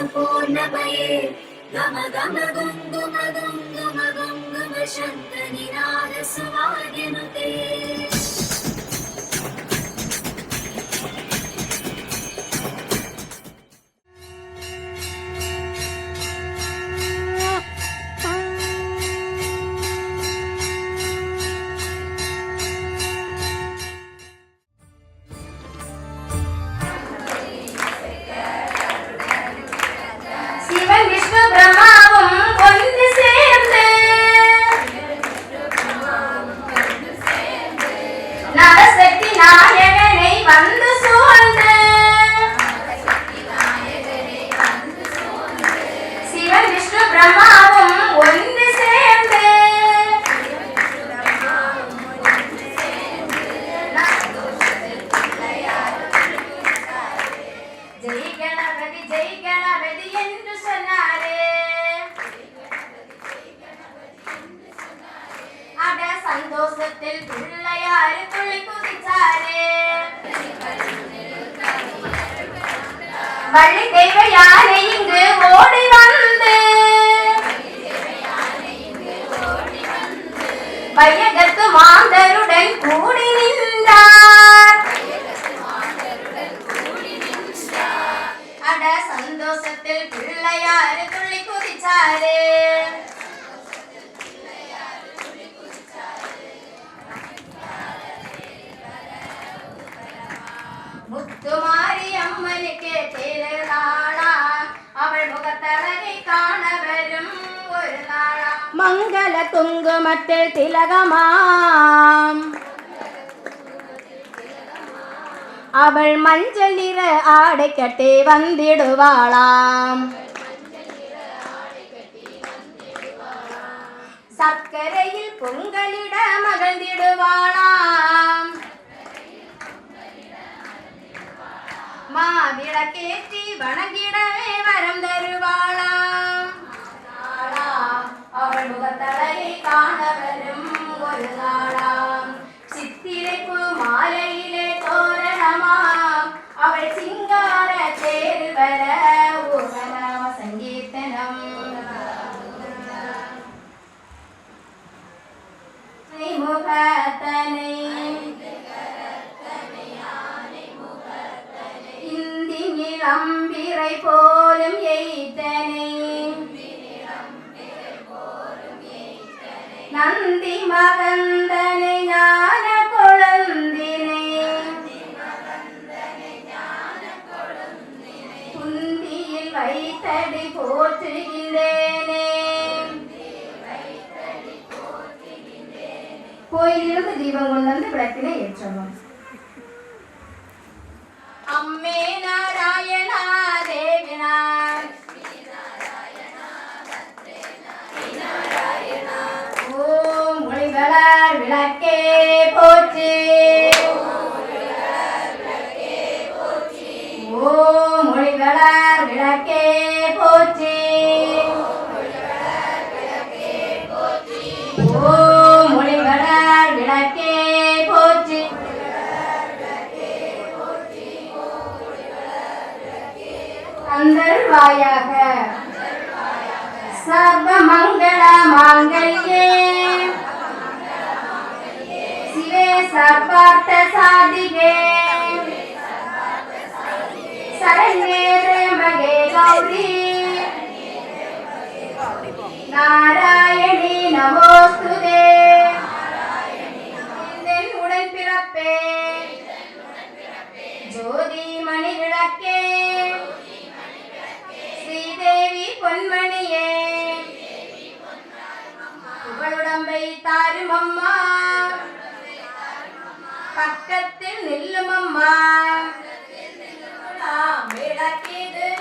पूर्णमये गम गम गुङ्गुम गुङ्गुम गुङ्गुम शङ्खनिनाद குங்குமத்தில் திலகமாம். அவள் மஞ்சள் நிற ஆடை கட்டி வந்திடுவாளாம். சர்க்கரையில் பொங்கலிட மகிழ்ந்திடுவாளாம். மாவிளக்கேற்றி வணங்கிடவே வரம் தருவாளாம். அவள் முகத்தலையை காண வரும் ஒரு நாளாம். சித்திரைப்பு மாலையிலே தோரணமாம். அவள் சிங்கார தேர் வர ஊர்வலம சங்கீர்த்தனம். முகத்தனை இந்தி நிலம்பிரை போ மகந்தனை ஞான கொழுந்தினை. குந்தியில் வைத்தடி போற்றுகின்றேனே. கோயிலிருந்து தீபம் கொண்டு வந்து விளக்கினை ஏற்றணும் மொழிகளர் போற்றி. ஓம் மொழிகளர் விளக்கே போற்றி. அந்தர்வாயாக சர்வ மங்கள மாங்கல்யே. சிவே சர்வார்த்த சாதிகே. சரண்யே மகே நாராயணி நமோஸ்துதே இதன் உடன் பிறப்பே ஜோதி மணி விளக்கே ஸ்ரீதேவி பொன்மணியே புகழுடம்பை தாரும் அம்மா பக்கத்தில் நில்லும் அம்மா விளக்கிதுவே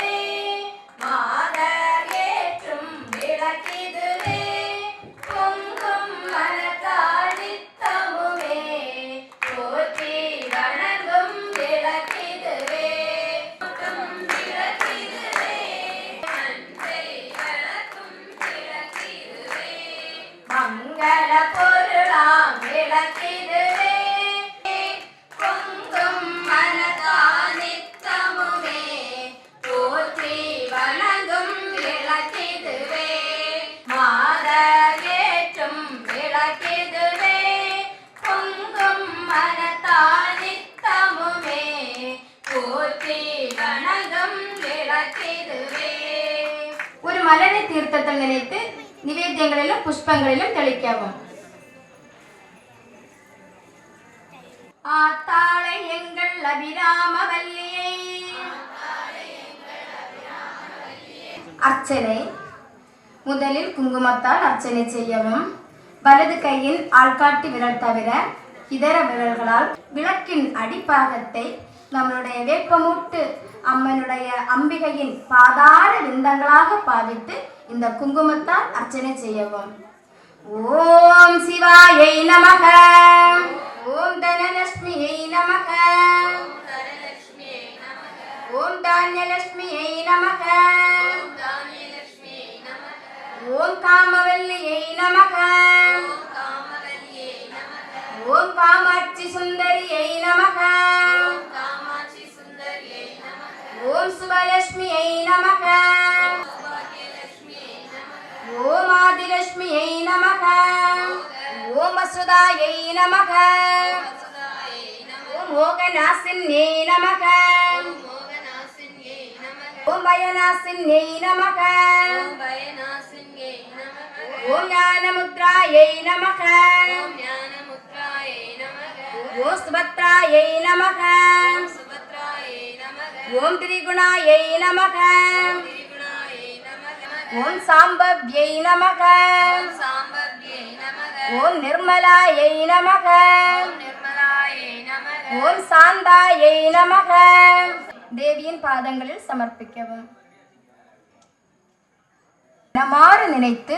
சகல பொருளாம் விளக்கிதுவே பொங்கும் மனதானித்தமுமே போற்றி வணங்கும் விளக்கிதுவே மாதவேற்றும் விளக்கிதுவே பொங்கும் மனதானித்தமுமே போற்றி வணங்கும் விளக்கிதுவே ஒரு மலரை தீர்த்தத்தில் நினைத்து நிவேத்தியங்களிலும் புஷ்பங்களிலும் தெளிக்கவும். ஆத்தாளை எங்கள் அபிராம வல்லியை அர்ச்சனை. முதலில் குங்குமத்தால் அர்ச்சனை செய்யவும். வலது கையின் ஆள்காட்டி விரல் தவிர இதர விரல்களால் விளக்கின் அடிப்பாகத்தை நம்மளுடைய வேப்பமூட்டு அம்மனுடைய அம்பிகையின் பாதார விந்தங்களாக பாவித்து இந்த குங்குமத்தால் அர்ச்சனை செய்யவும். ஓம் சிவாயை நமக. ஓம் தனலட்சுமியை நமக. ஓம் தானியலட்சுமியை நமக. ஓம் காமவல்லியை நமக. ஓம் காமாட்சி சுந்தரியை நமக. வசுதாயை நமக. ஓம் மோகநாசின்யை நமக. ஓம் பயநாசின்யை நமக. ஓம் ஞானமுத்ராயை நமக. ஓம் சுபத்ராயை நமக. ஓம் திரிகுணாயை நமக. ஓம் சாம்பவ்யை நமக. ஓம் நிர்மலாயை நமக. ஓம் சாந்தாயை நமக. தேவியின் பாதங்களில் சமர்ப்பிக்கவும். நமாறு நினைத்து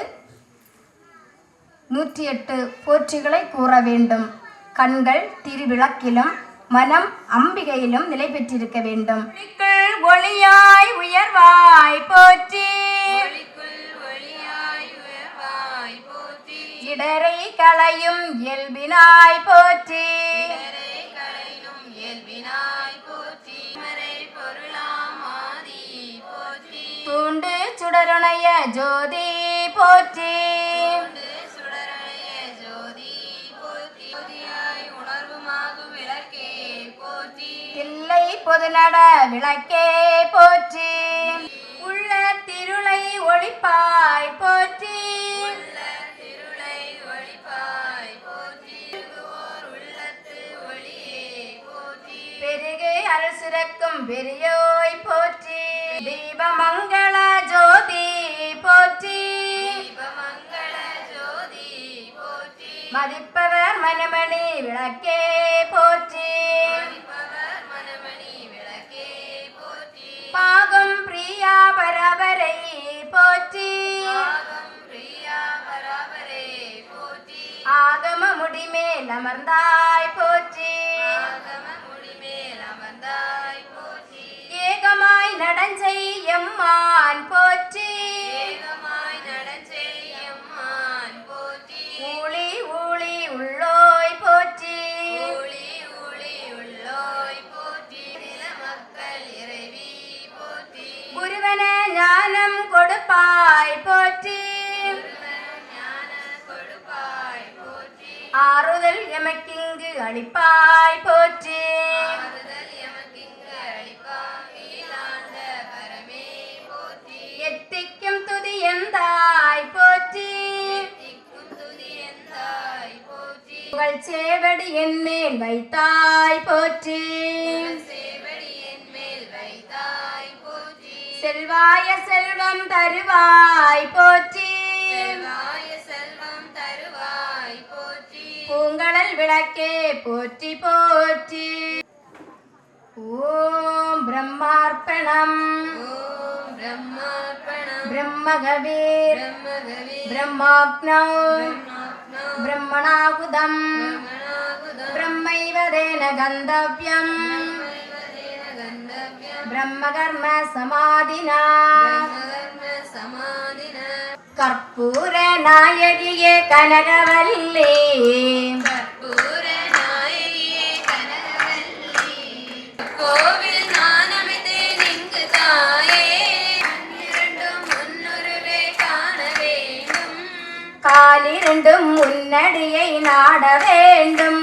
நூற்றி எட்டு போற்றிகளை கூற வேண்டும். கண்கள் திருவிளக்கிலும் மனம் அம்பிகையிலும் நிலை பெற்றிருக்க வேண்டும் ஒளியாய் உயர்வாய் போற்றி. இடரை களையும் இயல்பினாய் போற்றி. தூண்டு சுடருணைய ஜோதி போற்றி. தில்லை பொதுநட விளக்கே போற்றி. உள்ள திருளை ஒளிப்பாய் போற்றி. அருள் சுரக்கும் பெரியோய் போற்றி. தீபமங்கள ஜோதி போற்றி. மதிப்பவர் மனமணி விளக்கே போற்றி. பாகம் பிரியா பரபரை போற்றி. ஆகம முடிமேல் அமர்ந்தாய் போற்றி. ஆறுதல் எமக்கிங்கு அளிப்பாய் போற்றி. எத்திக்கும் துதி எந்தாய் போற்றி. புகழ் சேவடி என் மேல் வைத்தாய் போற்றி. செல்வாய செல்வம் தருவாய் போற்றி. விளக்கே போற்றி போற்றி. ஓம் பிரம்மார்ப்பணம். பிரம்மகவீர் பிரம்மாக்னௌ. பிரம்மணாகுதம் பிரம்மைவதேன கந்தவ்யம். பிரம்மகர்ம சமாதினா. கற்பூர நாயகியே காலிரண்டும் முன்னடியை நாட வேண்டும்.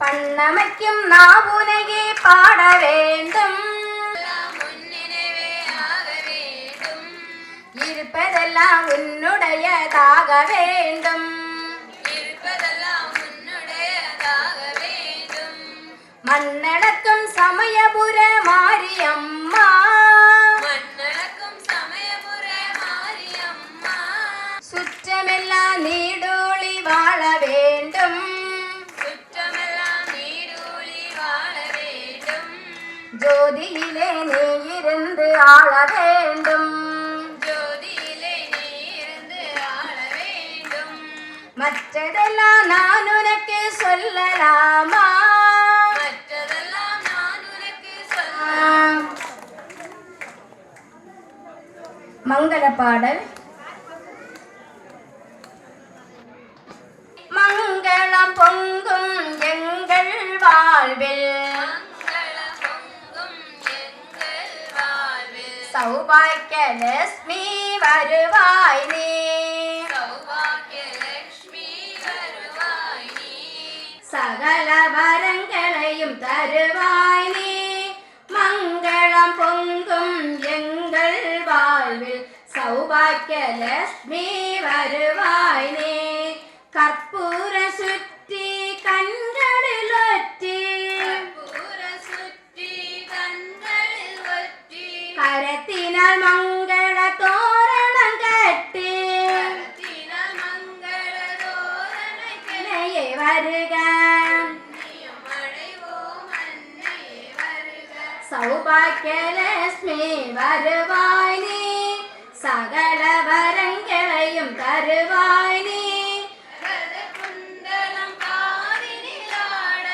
பண்ணமைக்கும் நாவுனையே பாட வேண்டும். இருப்பதெல்லாம் உன்னுடையதாக வேண்டும். மன்னடக்கும் சமயபுர மாரியம்மா நீடூழி வாழ வேண்டும். சுற்றமெல்லாம் நீடூழி வாழ வேண்டும். ஜோதியிலே நீ இருந்து ஆள வேண்டும். ஜோதியிலே நீ இருந்து ஆள வேண்டும். மற்றதெல்லாம் நான் உனக்கு சொல்லலாமா? மற்றதெல்லாம் நான் உனக்கு சொல்ல மங்கள பாடல். மங்களம் பொங்கும் எங்கள் வாழ்வில். சௌபாக்கிய லட்சுமி வருவாய் நீ. சகல வரங்களையும் தருவாய் நீ. மங்களம் பொங்கும் எங்கள் வாழ்வில். சௌபாக்கிய லட்சுமி வருவாய் நீ. வருக சௌபாக்கியலட்சுமி வருவாய் நீ சகல வரங்களையும் தருவாய் நீ ரத குண்டலம் காதினிலாட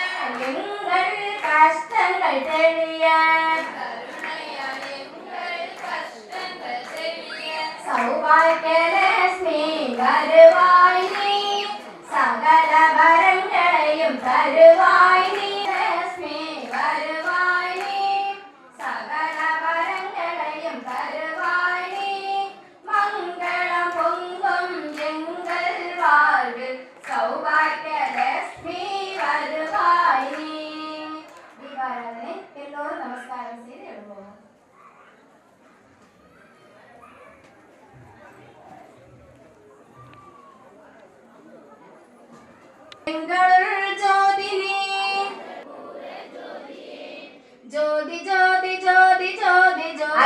எங்கள் கஷ்டங்கள் தெளிய கருணையால் எங்கள் கஷ்டங்கள்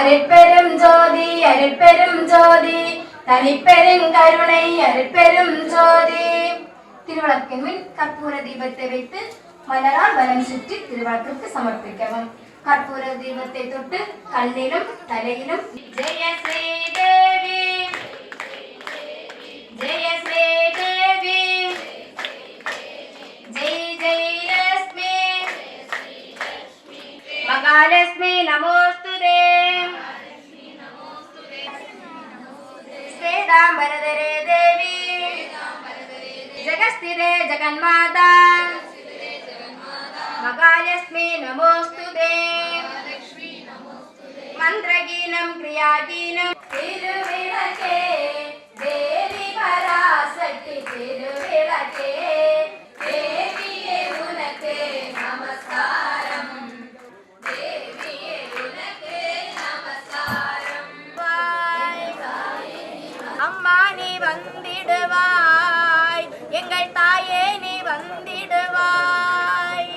அருட்பெரும் ஜோதி அருட்பெரும் ஜோதி. தனிப்பெருங்கருணை அருட்பெரும் ஜோதி. திருவிளக்கின் கற்பூர தீபத்தை வைத்து மலரால் வலம் சுற்றி திருவிளக்கிற்கு சமர்ப்பிக்கவும். கற்பூர தீபத்தை தொட்டு கண்ணிலும் தலையிலும் ஜெய മന്ത്രഗീനം ക്രിയാഹീനം തിരുവിളക്കേ ദേവി പരാശക്തി തിരുവിളക്കേ.